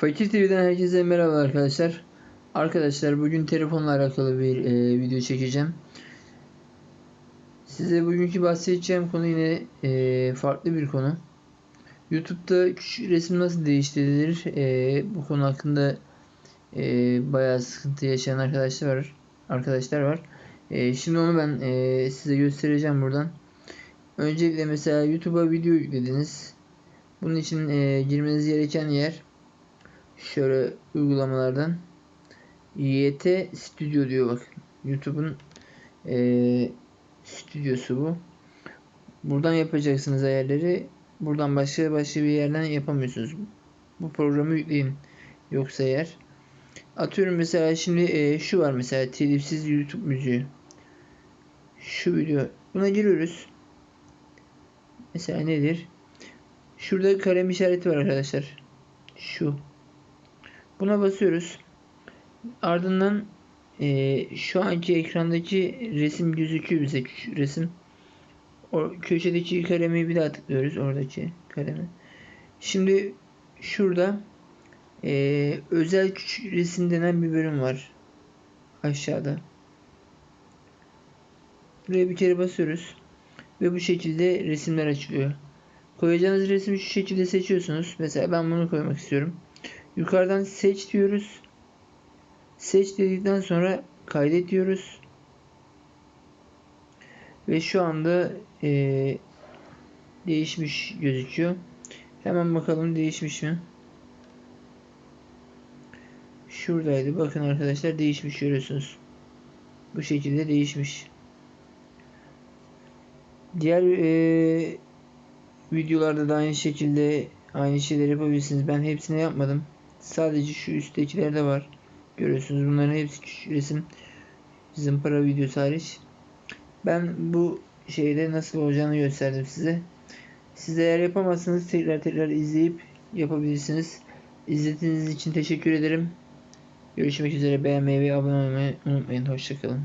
Fakir TV'den herkese merhaba arkadaşlar. Arkadaşlar bugün telefonla alakalı bir e, video çekeceğim. Size bugünkü bahsedeceğim konu yine e, farklı bir konu. YouTube'da küçük resim nasıl değiştirilir? E, bu konu hakkında e, bayağı sıkıntı yaşayan arkadaşlar var. Arkadaşlar var. E, şimdi onu ben e, size göstereceğim buradan. Öncelikle mesela YouTube'a video yüklediniz. Bunun için e, girmeniz gereken yer şöyle uygulamalardan YT Studio diyor bak. YouTube'un e, stüdyosu bu. Buradan yapacaksınız ayarları. Buradan başka başka bir yerden yapamıyorsunuz. Bu programı yükleyin. Yoksa eğer. Atıyorum mesela şimdi e, şu var mesela telifsiz YouTube müziği. Şu video. Buna giriyoruz. Mesela nedir? Şurada kalem işareti var arkadaşlar. Şu. Buna basıyoruz. Ardından e, şu anki ekrandaki resim gözüküyor bize resim. O köşedeki kalemi bir daha tıklıyoruz oradaki kalemi. Şimdi şurada e, özel resim denen bir bölüm var. Aşağıda. Buraya bir kere basıyoruz. Ve bu şekilde resimler açılıyor. Koyacağınız resmi şu şekilde seçiyorsunuz. Mesela ben bunu koymak istiyorum. Yukarıdan seç diyoruz. Seç dedikten sonra kaydet diyoruz. Ve şu anda e, değişmiş gözüküyor. Hemen bakalım değişmiş mi? Şuradaydı. Bakın arkadaşlar değişmiş görüyorsunuz. Bu şekilde değişmiş. Diğer e, videolarda da aynı şekilde aynı şeyleri yapabilirsiniz. Ben hepsini yapmadım. Sadece şu üsttekilerde var. Görüyorsunuz bunların hepsi küçük resim. Zımpara videosu hariç. Ben bu şeyde nasıl olacağını gösterdim size. Siz eğer yapamazsanız tekrar tekrar izleyip yapabilirsiniz. İzlediğiniz için teşekkür ederim. Görüşmek üzere. Beğenmeyi ve abone olmayı unutmayın. Hoşçakalın.